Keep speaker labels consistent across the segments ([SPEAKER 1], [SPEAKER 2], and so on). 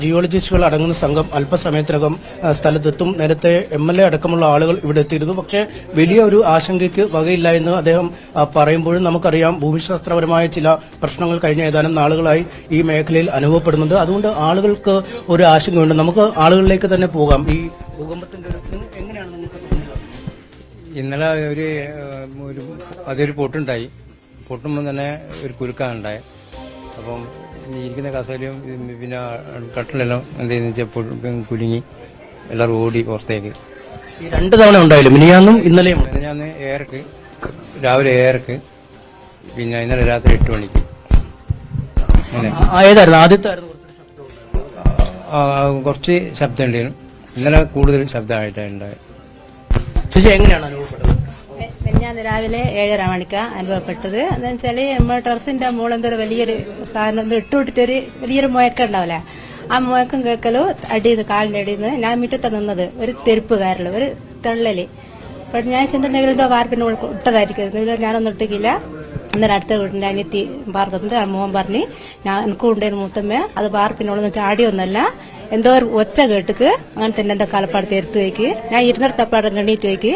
[SPEAKER 1] ജിയോളജിസ്റ്റുകൾ അടങ്ങുന്ന സംഘം അല്പസമയത്തിനകം സ്ഥലത്തെത്തും. നേരത്തെ എം എൽ എ അടക്കമുള്ള ആളുകൾ ഇവിടെ എത്തിയിരുന്നു. പക്ഷേ വലിയ ഒരു ആശങ്കയ്ക്ക് വകയില്ല എന്ന് അദ്ദേഹം പറയുമ്പോഴും നമുക്കറിയാം. ഭൂമിശാസ്ത്രപരമായ ചില പ്രശ്നങ്ങൾ കഴിഞ്ഞ ഏതാനും നാളുകളായി ഈ മേഖലയിൽ അനുഭവപ്പെടുന്നുണ്ട്. അതുകൊണ്ട് ആളുകൾക്ക് ഒരു ആശങ്കയുണ്ട്. നമുക്ക് ആളുകളിലേക്ക് തന്നെ പോകാം. ഈ ഭൂകമ്പത്തിന്റെ
[SPEAKER 2] ഇന്നലെ ഒരു അതൊരു പൊട്ടുണ്ടായി. പൊട്ടുമ്പോൾ തന്നെ ഒരു കുരുക്കാനുണ്ടായി അപ്പം ഇരിക്കുന്ന കസേലയും പിന്നെ കട്ടിലെല്ലാം എന്ത് ചെയ്യുന്ന കുലുങ്ങി എല്ലാവരും ഓടി പുറത്തേക്ക്.
[SPEAKER 1] ഈ രണ്ട് തവണ ഉണ്ടായില്ല മിനിയാന്നും ഇന്നലെയും
[SPEAKER 2] ഞാൻ ഏറക്ക് രാവിലെ ഏറക്ക് പിന്നെ ഇന്നലെ രാത്രി എട്ട് മണിക്ക്.
[SPEAKER 1] ഏതായിരുന്നു? ആദ്യത്തെ
[SPEAKER 2] കുറച്ച് ശബ്ദം ഉണ്ടായിരുന്നു. ഇന്നലെ കൂടുതൽ ശബ്ദമായിട്ടാണ് ഉണ്ടായത്.
[SPEAKER 1] ചേച്ചി എങ്ങനെയാണ്
[SPEAKER 3] മെഞ്ഞാന്ന് രാവിലെ ഏഴര മണിക്കാ അനുഭവപ്പെട്ടത്. എന്താണെന്ന് വെച്ചാൽ നമ്മൾ ടെറസിന്റെ മുകളിൽ എന്തൊരു വലിയൊരു സാധനം ഇട്ടുവിട്ടിട്ടൊരു വലിയൊരു മുഴക്കം ഉണ്ടാവില്ലേ ആ മുഴക്കം കേൾക്കലോ അടിയിൽ കാലിന്റെ അടിയിൽ നിന്ന് ഞാൻ മുറ്റത്ത് നിന്നത്. ഒരു തെരുപ്പുകാരിൽ ഒരു തള്ളൽ. അപ്പം ഞാൻ ചെന്നിട്ടുണ്ടെങ്കിൽ എന്തോ വാർപ്പിന് ഇട്ടതായിരിക്കും. ഞാനൊന്നും ഇട്ടിക്കില്ല അന്നേരം അടുത്ത വീടിന്റെ അനിയത്തി പാർക്കത്തിന്റെ മോൻ പറഞ്ഞ് ഞാൻ എനിക്കും ഉണ്ടായിരുന്നു മൂത്തമ്മ അത് പാർപ്പിനുള്ളിൽ ചാടിയൊന്നല്ല എന്തോ ഒരു ഒച്ച കേട്ടിക്ക്. അങ്ങനെ തന്നെ എന്താ കാലപ്പാട് എടുത്തു വയ്ക്ക് ഞാൻ ഇരുന്നിടത്തപ്പാടം കണ്ടിട്ട് വയ്ക്ക്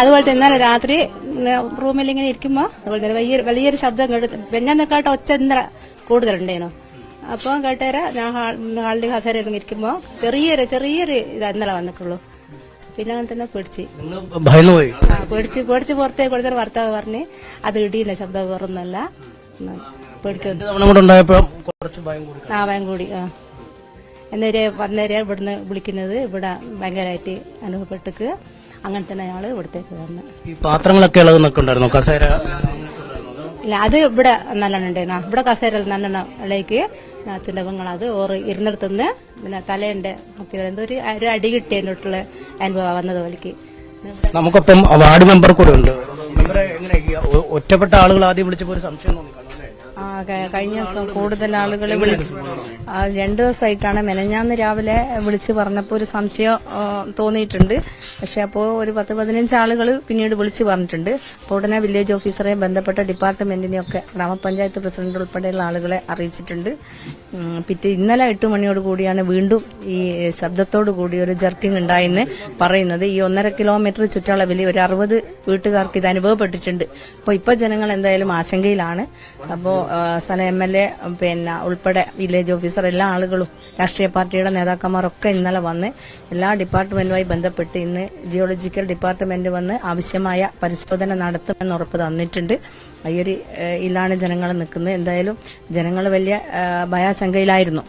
[SPEAKER 3] അതുപോലെ തന്നെ രാത്രി റൂമിൽ ഇങ്ങനെ ഇരിക്കുമ്പോ അതുപോലെ തന്നെ വലിയ വലിയൊരു ശബ്ദം കേട്ട് പെഞ്ഞാന്ന് കേട്ട ഒച്ച ഇന്നലെ കൂടുതലുണ്ടേനു അപ്പം കേട്ടേര ഞാൻ ഹാളിൽ കസേരയിൽ ഇരിക്കുമ്പോ ചെറിയൊരു ചെറിയൊരു ഇത് ഇന്നലെ വന്നിട്ടുള്ളൂ. പിന്നെ അങ്ങനെ തന്നെ പേടിച്ച്. പേടിച്ച് പേടിച്ച് പുറത്തേക്ക് കൊടുത്തൊരു ഭർത്താവ് പറഞ്ഞ് അത് ഇടിയില്ല ശബ്ദം വേറൊന്നല്ല പേടിക്കും.
[SPEAKER 1] ആ ഭയം കൂടി
[SPEAKER 3] ആ. എന്നേരെ വന്നേരെ ഇവിടുന്ന് വിളിക്കുന്നത് ഇവിടെ ഭയങ്കരമായിട്ട് അനുഭവപ്പെട്ടിക്ക് അങ്ങനെ തന്നെ ഞങ്ങൾ ഇവിടത്തേക്ക് വന്ന്.
[SPEAKER 1] ഈ പാത്രങ്ങളൊക്കെ ഇളകുന്നൊക്കെ ഉണ്ടായിരുന്നു? കസേര?
[SPEAKER 3] ഇല്ല അത് ഇവിടെ നല്ലെണ്ണം ഉണ്ടായിരുന്നു ഇവിടെ കസേര നല്ലെണ്ണം ഇളയ്ക്ക് അച്ഛന്റെ പെങ്ങളത് അത് ഓറ് ഇരുന്നിടത്തുനിന്ന് പിന്നെ തലേന്റെ മുത്തി വരുന്നത് ഒരു ഒരു അടി കിട്ടിയതിനോട്ടുള്ള അനുഭവം വന്നത് പോലെക്ക്.
[SPEAKER 1] നമുക്കൊപ്പം വാർഡ് മെമ്പർ കൂടെ ഉണ്ട്. ഒറ്റപ്പെട്ട ആളുകൾ ആദ്യം വിളിച്ചപ്പോൾ ഒരു സംശയം തോന്നി.
[SPEAKER 4] കഴിഞ്ഞ ദിവസം കൂടുതൽ ആളുകൾ രണ്ട് ദിവസമായിട്ടാണ് മെനഞ്ഞാന്ന് രാവിലെ വിളിച്ചു പറഞ്ഞപ്പോൾ ഒരു സംശയം തോന്നിയിട്ടുണ്ട്. പക്ഷെ അപ്പോൾ ഒരു പത്ത് പതിനഞ്ച് ആളുകൾ പിന്നീട് വിളിച്ചു പറഞ്ഞിട്ടുണ്ട്. അപ്പോൾ ഉടനെ വില്ലേജ് ഓഫീസറെ ബന്ധപ്പെട്ട ഡിപ്പാർട്ട്മെന്റിനെയൊക്കെ ഗ്രാമപഞ്ചായത്ത് പ്രസിഡന്റ് ഉൾപ്പെടെയുള്ള ആളുകളെ അറിയിച്ചിട്ടുണ്ട്. പിറ്റേ ഇന്നലെ എട്ട് മണിയോട് കൂടിയാണ് വീണ്ടും ഈ ശബ്ദത്തോടു കൂടി ഒരു ജർക്കിംഗ് ഉണ്ടായെന്ന് പറയുന്നത്. ഈ ഒന്നര കിലോമീറ്റർ ചുറ്റളവിൽ ഒരു അറുപത് വീട്ടുകാർക്ക് ഇത് അനുഭവപ്പെട്ടിട്ടുണ്ട്. അപ്പോൾ ഇപ്പോൾ ജനങ്ങൾ എന്തായാലും ആശങ്കയിലാണ്. അപ്പോൾ സ്ഥല എം എൽ എ പിന്നെ ഉൾപ്പെടെ വില്ലേജ് ഓഫീസർ എല്ലാ ആളുകളും രാഷ്ട്രീയ പാർട്ടിയുടെ നേതാക്കന്മാരൊക്കെ ഇന്നലെ വന്ന് എല്ലാ ഡിപ്പാർട്ട്മെന്റുമായി ബന്ധപ്പെട്ട് ഇന്ന് ജിയോളജിക്കൽ ഡിപ്പാർട്ട്മെന്റ് വന്ന് ആവശ്യമായ പരിശോധന നടത്തുമെന്ന് ഉറപ്പ് തന്നിട്ടുണ്ട്. ഈ ഒരു ഇതിലാണ് ജനങ്ങൾ നിൽക്കുന്നത്. എന്തായാലും ജനങ്ങൾ വലിയ ഭയാശങ്കയിലായിരുന്നു.